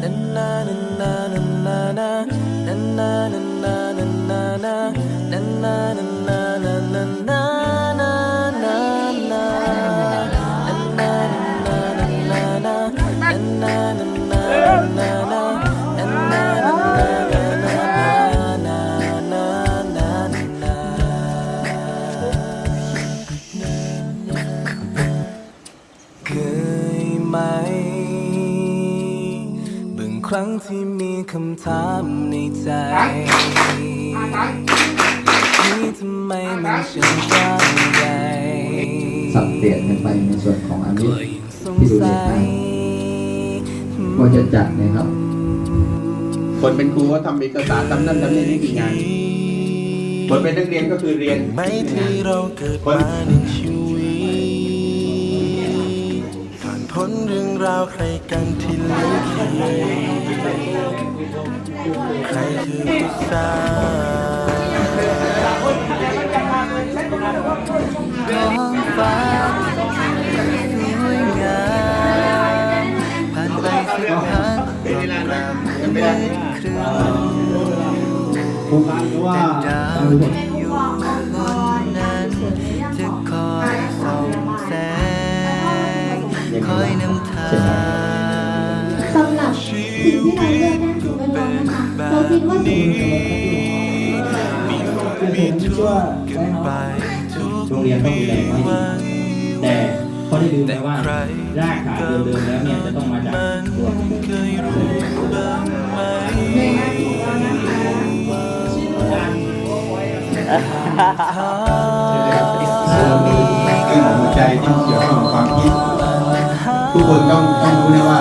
เค คำถามในใจนี่ทำไมมันช่างกว้างใหญ่สับเปลี่ยนกันไปในส่วนของอามิก็ตยังสงที่ดูเรียสันยให้ว่าจะจัดนะครับ คนเป็นครูก็ทำเอกสารทำนั่นทำนี่นี่กี่งานคนเป็นนักเรียนก็คือเรียนไม่ที่เราเกิดมาใน นพ้นเรื่องราวใครกันที่เลือเขียนใครคือผู้สร้างท้องฟ้าสวยงามผ่านไปสักพักก็กลับมืดครึ้มโครงการก็ว่ดาว สิ่งที่เราเลือกนั่นคือเป็นร้องนะคะเราคิดว่าสิ่งที่มีทุกกันไปทุกโรงเรียนต้องดูแลเขาให้ดีวันแต่เข้อที่ลืมไปว่ารากฐานเดิมๆแล้วเนี่ยจะต้องมาจากตัวเคยรู้บ้างไหมในหน้าที่ของนะคะเรื่องขอหัวใจที่เกี่ยวข้องกับความคิด ทุกคนต้องต้องรู้นะว่า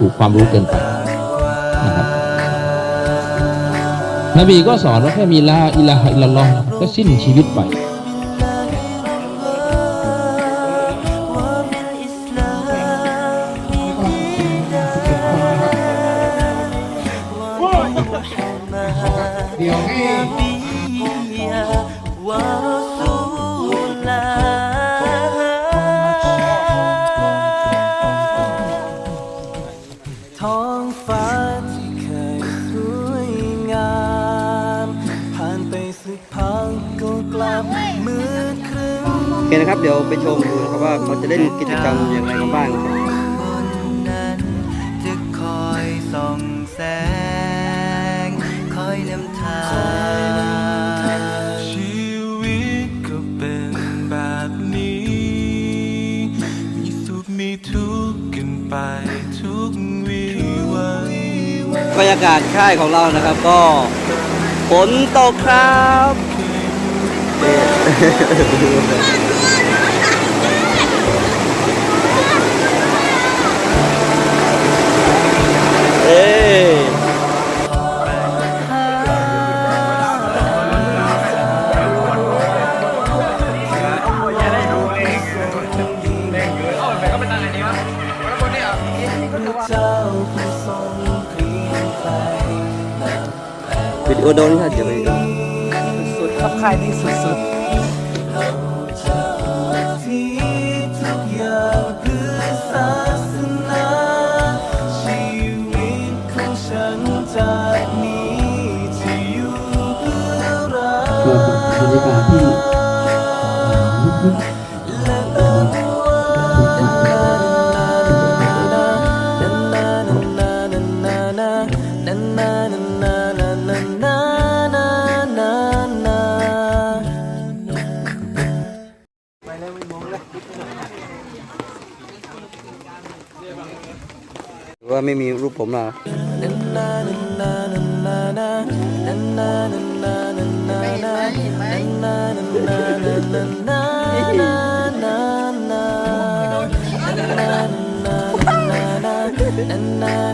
ถูกความรู้เกินไปนะครับนบีก็สอนว่าแค่มีลาอิลาฮะอิลลัลลอฮ์ก็สิ้นชีวิตไป เคนะครับ เดี๋ยวไปชมดูนะครับว่าเขาจะเล่นกิจกรรมอย่างไรกันบ้างครับคนนั้นจะคอยส่องแสงคอยนำทางชีวิตก็เป็นแบบนี้มีสุขมีทุกข์กันไปทุกวีวันบรรยากาศค่ายของเรานะครับก็ฝนตกครับ วิดีโอโดนค่ะเดี๋ยวไปดูสุดครับค่ายนี้สุดๆที่ทุกอย่างเพื่ วไม่มองเลยว่าไม่มีรูปผมนะเเค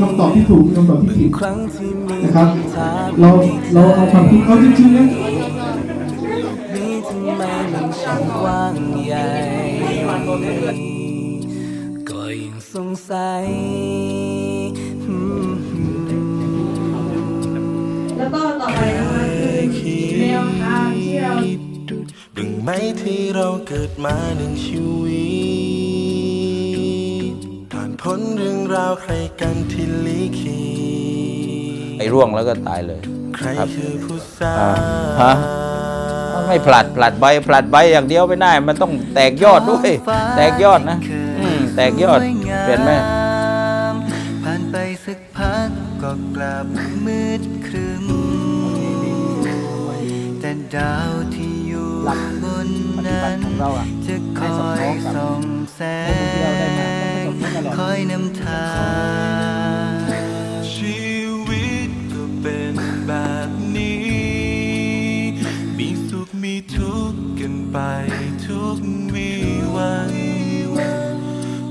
คำตอบที่ถูกมีคำตอบที่ผิดครั้งที่มีนะครับถามเราเราเอาความคิดเขาจริงๆนะนี้ทำไมมันช่างกว้างใหญ่ก็ยังสงสัยอืมแล้วก็ต่อไปนะคะคือแนวทางที่เราบึงไหมที่เราเกิดมาหนึ่งชีวิตผ่าน พ้นเรื่องราวใครกันที่ลิขิตไอ้ร่วงแล้วก็ตายเลยใครครับคือผู้สร้าอ่างฮะไม่ผลัดผลัดใบผลัดใบอย่างเดียวไม่ได้มันต้องแตกยอดด้วย แตกยอดนะอืมแตกยอดเปลี่ยนไหม ผ่านไปสักพักก็กลับมืดครึมแต่ดาวที่อยู่บนนั้น จะคอยส่องแสง คอยนำทางชีวิตก็เป็นแบบนี้ มีสุขมีทุกข์กันไปทุกวีวัน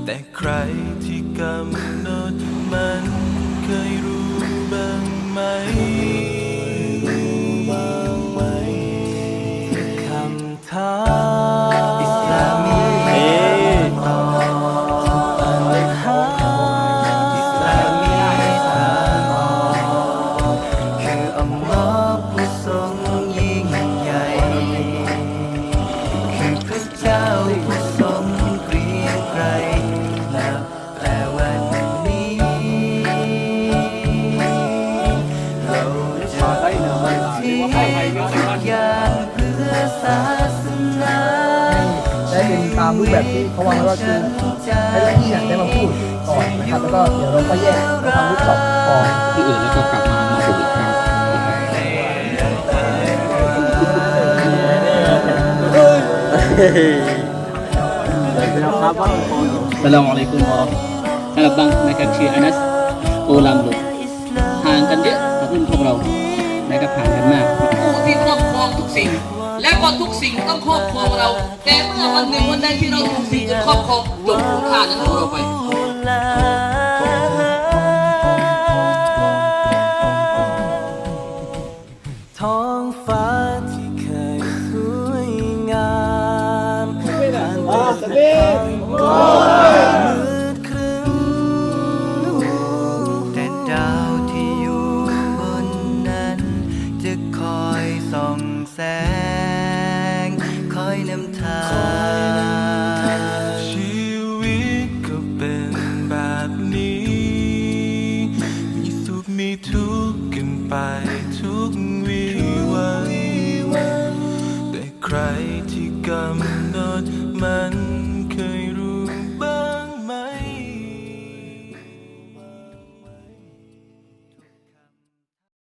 แต่ใครที่กำ แบบที่เขาวางไว้ว่าคือให้เจ้าหนี้เนี่ยได้มาพูดก่อนนะครับ แล้วก็เดี๋ยวเราก็แยกไปทำรูปช็อปก่อนที่อื่นแล้วก็กลับมามาฝึกอีกครั้ง Assalamualaikum warahmatullahi wabarakatuh Bang mereka ชื่ออานัสโอลามลุห่างกันเยอะกับรุ่นพวกเรานะครับห่างกันมากผู้ที่ครอบครองทุกสิ่ง และก็ทุกสิ่งต้องครอบครองเรา แต่เมื่อวันหนึ่งวันใดที่เราถูกสิ่งอื่นครอบครองจบคุณค่านั้นเราไป ทุกข์กันไปทุกวีวันแต่ใครที่กำ